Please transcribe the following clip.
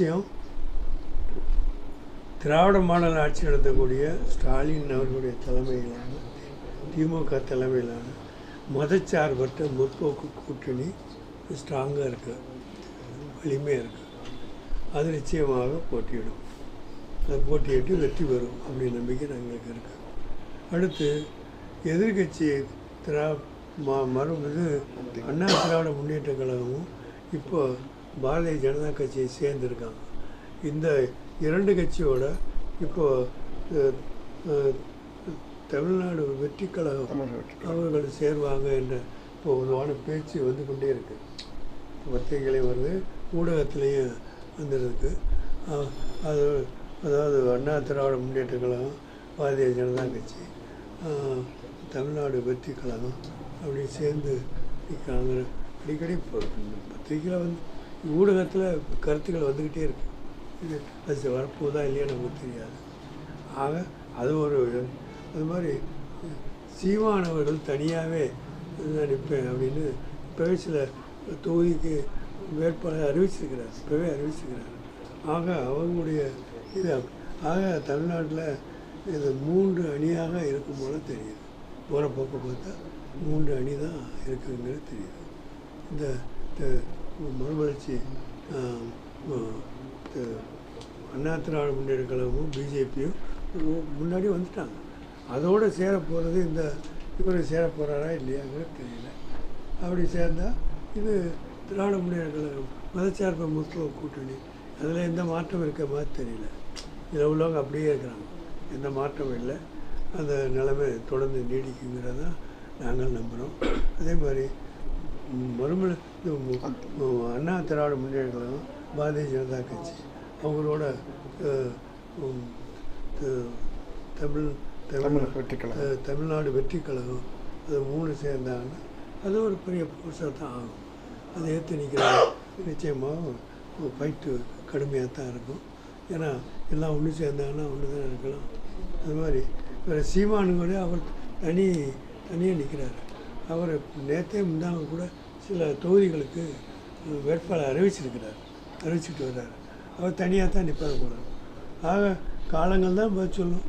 விஷயம் திராவிட மாடல் ஆட்சி நடத்தக்கூடிய ஸ்டாலின் அவர்களுடைய தலைமையிலான திமுக தலைமையிலான மதச்சார்பற்ற முற்போக்கு கூட்டணி ஸ்ட்ராங்காக இருக்கு வலிமையாக இருக்கு. அது நிச்சயமாக போட்டியிடும். அதை போட்டியிட்டு வெற்றி பெறும் அப்படின்னு நம்பிக்கை எங்களுக்கு இருக்கு. அடுத்து எதிர்கட்சி திரா ம மறு இது அண்ணா திராவிட முன்னேற்ற கழகமும் இப்போ பாரதிய ஜனதா கட்சியை சேர்ந்துருக்காங்க. இந்த இரண்டு கட்சியோட இப்போ தமிழ்நாடு வெற்றி கழகம் அவர்கள் சேருவாங்க என்ற பொதுவான பேச்சு வந்து கொண்டே இருக்கு. பத்திரிகைகளையும் வருது ஊடகத்திலையும் வந்துருக்கு. அது அதாவது அண்ணா திராவிட முன்னேற்ற கழகம் பாரதிய ஜனதா கட்சி தமிழ்நாடு வெற்றி கழகம் அப்படி சேர்ந்து நிற்கிறாங்க. அடிக்கடி இப்போ பத்திரிகையில் வந்து ஊடகத்தில் கருத்துக்கள் வந்துக்கிட்டே இருக்கு. இது அது வரப்போதா இல்லையா நமக்கு தெரியாது. ஆக அது ஒரு அது மாதிரி சீமானவர்கள் தனியாகவே நிற்பேன் அப்படின்னு இப்போவே சில தொகுதிக்கு வேட்பாளர் அறிவிச்சிருக்கிறார். இப்போவே அறிவிச்சிருக்கிறார். ஆக அவங்களுடைய இது ஆக தமிழ்நாட்டில் இது மூன்று அணியாக இருக்கும் போல தெரியுது. போகிற போக்க பார்த்தா மூன்று அணி தான் இருக்குங்கிறது தெரியுது. இந்த மறுமலர்ச்சி அண்ணா திராவிட முன்னேற்ற கழகமும் பிஜேபியும் முன்னாடி வந்துட்டாங்க. அதோடு சேர போகிறது இந்த இவர் சேர போகிறாரா இல்லையாங்கிறது தெரியல. அப்படி சேர்ந்தால் இது திராவிட முன்னேற்ற கழகம் மதச்சார்பு முத்துவ கூட்டணி அதில் எந்த மாற்றம் இருக்க மாதிரி தெரியல. இதில் உள்ளவங்க அப்படியே இருக்கிறாங்க. எந்த மாற்றமும் இல்லை. அந்த நிலைமை தொடர்ந்து நீடிக்குங்கிறதான் நாங்கள் நம்புகிறோம் அதே மாதிரி ம், மறுமல இது மு- மு- அண்ணா திராவிட முன்னேற்ற கழகம் பாரதிய ஜனதா கட்சி. அவங்களோட தமிழ் தமிழ் வெற்றி கழகம். தமிழ்நாடு வெற்றி கழகம் அது மூணு சேர்ந்தாங்கன்னா அது ஒரு பெரிய போர்ஸாக தான் ஆகும். அதை ஏற்று நிற்கிறாங்க. நிச்சயமாக ஃபைட்டு கடுமையாக தான் இருக்கும். ஏன்னா எல்லாம் ஒன்று சேர்ந்தாங்கன்னா ஒன்று தான் இருக்கலாம். அது மாதிரி வேறு சீமானுங்களே அவர் தனி தனியாக நிற்கிறாரு அவர் நேற்றே முந்தாங்க கூட சில தொகுதிகளுக்கு வேட்பாளர் அறிவிச்சிருக்கிறார் அறிவிச்சுட்டு வர்றார். அவர் தனியாக தான் நிற்பார் போகிறார் ஆக காலங்கள் தான் பதில் சொல்லும்.